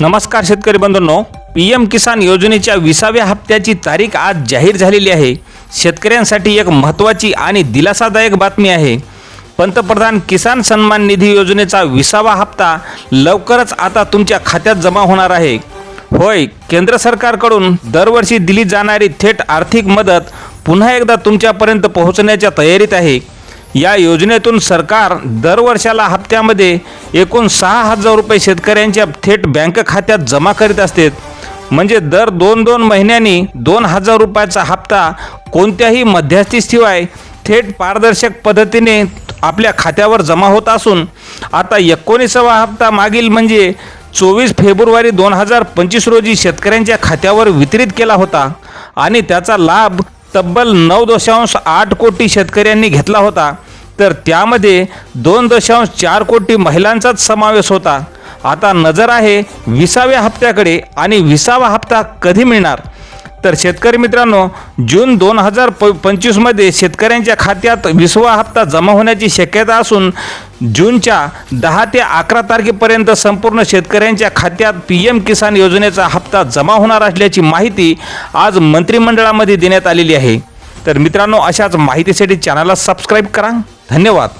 नमस्कार शेतकरी बंधूंनो. P M किसान योजनेच्या विसाव्या हप्त्याची तारीख आज जाहीर झालेली आहे. शेतकऱ्यांसाठी एक महत्त्वाची आणि दिलासादायक बातमी आहे. पंतप्रधान किसान सन्मान निधी योजनेचा विसावा हप्ता लवकरच आता तुमच्या खात्यात जमा होणार आहे. होय केंद्र सरकारकडून दरवर्षी दिली जाणारी थेट आर्थिक मदत पुन्हा एकदा तुमच्यापर्यंत पोहोचण्याच्या तयारीत आहे. या योजनेतून सरकार दरवर्षाला हप्त्यामध्ये एकूण सहा हजार रुपये शेतकऱ्यांच्या थेट बँक खात्यात जमा करीत असते. म्हणजे दर दोन दोन महिन्यांनी दोन हजार रुपयाचा हप्ता कोणत्याही मध्यस्थीशिवाय थेट पारदर्शक पद्धतीने आपल्या खात्यावर जमा होत असून आता एकोणीसावा हप्ता मागील म्हणजे चोवीस फेब्रुवारी दोन हजार पंचवीस रोजी शेतकऱ्यांच्या खात्यावर वितरित केला होता आणि त्याचा लाभ तब्बल नऊ दशांश आठ कोटी शेतकऱ्यांनी घेतला होता. तर त्यामध्ये दोन दशांश चार कोटी महिलांचाच समावेश होता. आता नजर आहे विसाव्या हप्त्याकडे आणि विसावा हप्ता कधी मिळणार? तर शेतकरी मित्रांनो जून दोन हजार प पंचवीसमध्ये शेतकऱ्यांच्या खात्यात विसवा हप्ता जमा होण्याची शक्यता असून जूनच्या दहा ते अकरा तारखेपर्यंत संपूर्ण शेतकऱ्यांच्या खात्यात पी एम किसान योजनेचा हप्ता जमा होणार असल्याची माहिती आज मंत्रिमंडळामध्ये देण्यात आलेली आहे. तर मित्रांनो अशाच माहितीसाठी चॅनलला सबस्क्राईब करा. धन्यवाद.